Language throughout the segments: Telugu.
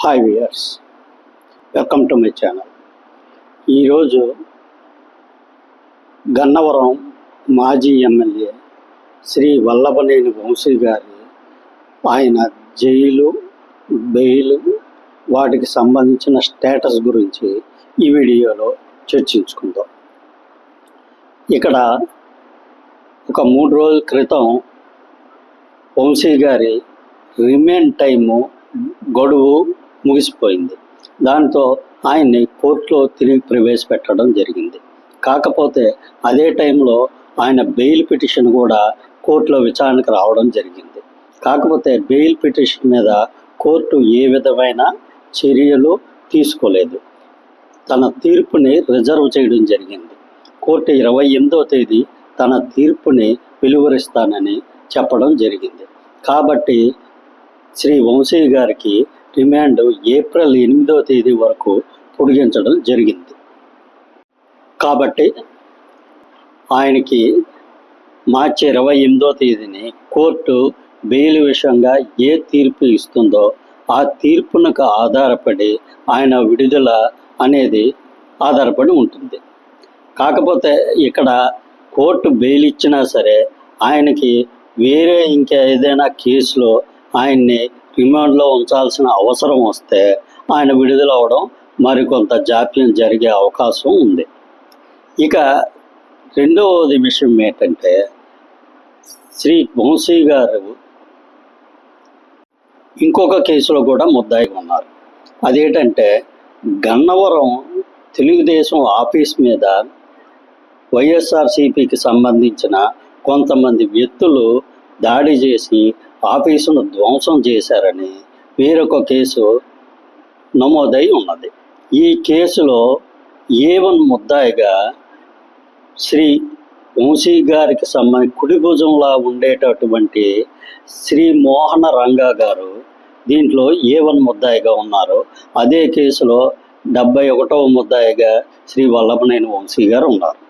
Hi viewers welcome to my channel ఈరోజు గన్నవరం మాజీ ఎమ్మెల్యే శ్రీ వల్లభనేని వంశీ గారి ఆయన జైలు బెయిల్ వాటికి సంబంధించిన స్టేటస్ గురించి ఈ వీడియోలో చర్చించుకుందాం. ఇక్కడ ఒక మూడు రోజుల క్రితం వంశీ గారి రిమైన్ టైము గడువు ముగిసిపోయింది. దాంతో ఆయన్ని కోర్టులో తిరిగి ప్రవేశపెట్టడం జరిగింది. కాకపోతే అదే టైంలో ఆయన బెయిల్ పిటిషన్ కూడా కోర్టులో విచారణకు రావడం జరిగింది. కాకపోతే బెయిల్ పిటిషన్ మీద కోర్టు ఏ విధమైన చర్యలు తీసుకోలేదు. తన తీర్పుని రిజర్వ్ చేయడం జరిగింది. కోర్టు ఇరవై ఎనిమిదో తేదీ తన తీర్పుని వెలువరిస్తానని చెప్పడం జరిగింది. కాబట్టి శ్రీ వంశీ గారికి రిమాండ్ ఏప్రిల్ ఎనిమిదో తేదీ వరకు పొడిగించడం జరిగింది. కాబట్టి ఆయనకి మార్చి ఇరవై ఎనిమిదో తేదీని కోర్టు బెయిల్ విషయంగా ఏ తీర్పు ఇస్తుందో ఆ తీర్పునకు ఆధారపడి ఆయన విడుదల అనేది ఆధారపడి ఉంటుంది. కాకపోతే ఇక్కడ కోర్టు బెయిల్ ఇచ్చినా సరే ఆయనకి వేరే ఇంకా ఏదైనా కేసులో ఆయన్ని రిమాండ్లో ఉంచాల్సిన అవసరం వస్తే ఆయన విడుదలవడం మరికొంత జాప్యం జరిగే అవకాశం ఉంది. ఇక రెండవది విషయం ఏంటంటే శ్రీ వంశీ గారు ఇంకొక కేసులో కూడా ముద్దాయిగా ఉన్నారు. అదేంటంటే గన్నవరం తెలుగుదేశం ఆఫీస్ మీద వైఎస్ఆర్సీపీకి సంబంధించిన కొంతమంది వ్యక్తులు దాడి చేసి ఆఫీసును ధ్వంసం చేశారని వేరొక కేసు నమోదై ఉన్నది. ఈ కేసులో ఏ వన్ ముద్దాయిగా శ్రీ వంశీ గారికి సంబంధి కుడి భుజంలా ఉండేటటువంటి శ్రీ మోహన రంగా గారు దీంట్లో ఏ వన్ ముద్దాయిగా ఉన్నారు. అదే కేసులో డెబ్బై ఒకటవ ముద్దాయిగా శ్రీ వల్లభనేని వంశీ గారు ఉన్నారు.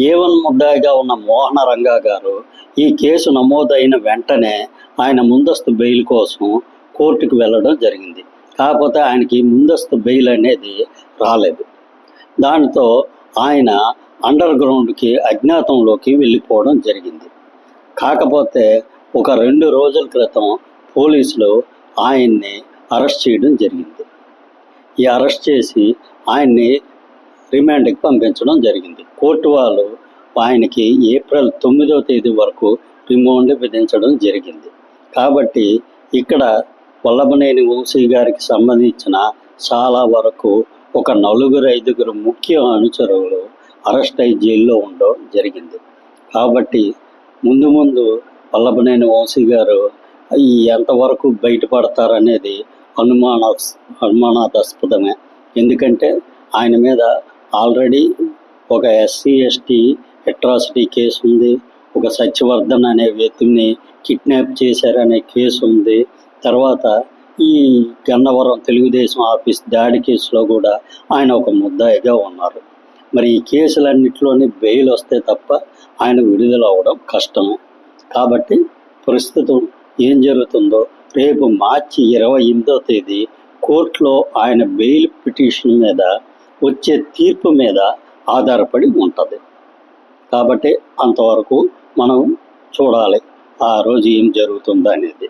ఏవన్ ముద్దాయిగా ఉన్న మోహన రంగా గారు ఈ కేసు నమోదైన వెంటనే ఆయన ముందస్తు బెయిల్ కోసం కోర్టుకు వెళ్ళడం జరిగింది. కాకపోతే ఆయనకి ముందస్తు బెయిల్ అనేది రాలేదు. దానితో ఆయన అండర్ గ్రౌండ్కి అజ్ఞాతంలోకి వెళ్ళిపోవడం జరిగింది. కాకపోతే ఒక రెండు రోజుల క్రితం పోలీసులు ఆయన్ని అరెస్ట్ చేయడం జరిగింది. ఈ అరెస్ట్ చేసి ఆయన్ని రిమాండ్కి పంపించడం జరిగింది. కోర్టు వాళ్ళు ఆయనకి ఏప్రిల్ తొమ్మిదవ తేదీ వరకు రిమాండ్ విధించడం జరిగింది. కాబట్టి ఇక్కడ వల్లభనేని వంశీ గారికి సంబంధించిన చాలా వరకు ఒక నలుగురు ఐదుగురు ముఖ్య అనుచరులు అరెస్ట్ అయి జైల్లో ఉండడం జరిగింది. కాబట్టి ముందు ముందు వల్లభనేని వంశీ గారు ఈ ఎంతవరకు బయటపడతారనేది అనుమాన అనుమానాస్పదమే. ఎందుకంటే ఆయన మీద ఆల్రెడీ ఒక ఎస్సీ ఎస్టీ అట్రాసిటీ కేసు ఉంది. ఒక సత్యవర్ధన్ అనే వ్యక్తిని కిడ్నాప్ చేశారనే కేసు ఉంది. తర్వాత ఈ గన్నవరం తెలుగుదేశం ఆఫీస్ దాడి కేసులో కూడా ఆయన ఒక ముద్దాయిగా ఉన్నారు. మరి ఈ కేసులన్నింటిలోని బెయిల్ వస్తే తప్ప ఆయన విడుదల అవ్వడం కష్టమే. కాబట్టి ప్రస్తుతం ఏం జరుగుతుందో రేపు మార్చి ఇరవై ఎనిమిదో తేదీ కోర్టులో ఆయన బెయిల్ పిటిషన్ మీద వచ్చే తీర్పు మీద ఆధారపడి ఉంటుంది. కాబట్టి అంతవరకు మనం చూడాలి ఆ రోజు ఏం జరుగుతుందో అనేది.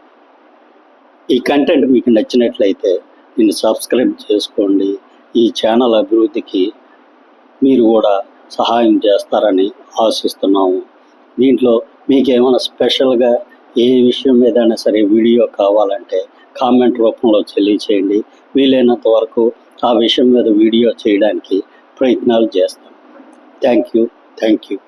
ఈ కంటెంట్ మీకు నచ్చినట్లయితే దీన్ని సబ్స్క్రైబ్ చేసుకోండి. ఈ ఛానల్ అభివృద్ధికి మీరు కూడా సహాయం చేస్తారని ఆశిస్తున్నాము. దీంట్లో మీకు ఏమైనా స్పెషల్గా ఏ విషయం మీదైనా సరే వీడియో కావాలంటే కామెంట్ రూపంలో తెలియచేయండి. వీలైనంత వరకు ఆ విషయం మీద వీడియో చేయడానికి ప్రయత్నాలు చేస్తాం. Thank you thank you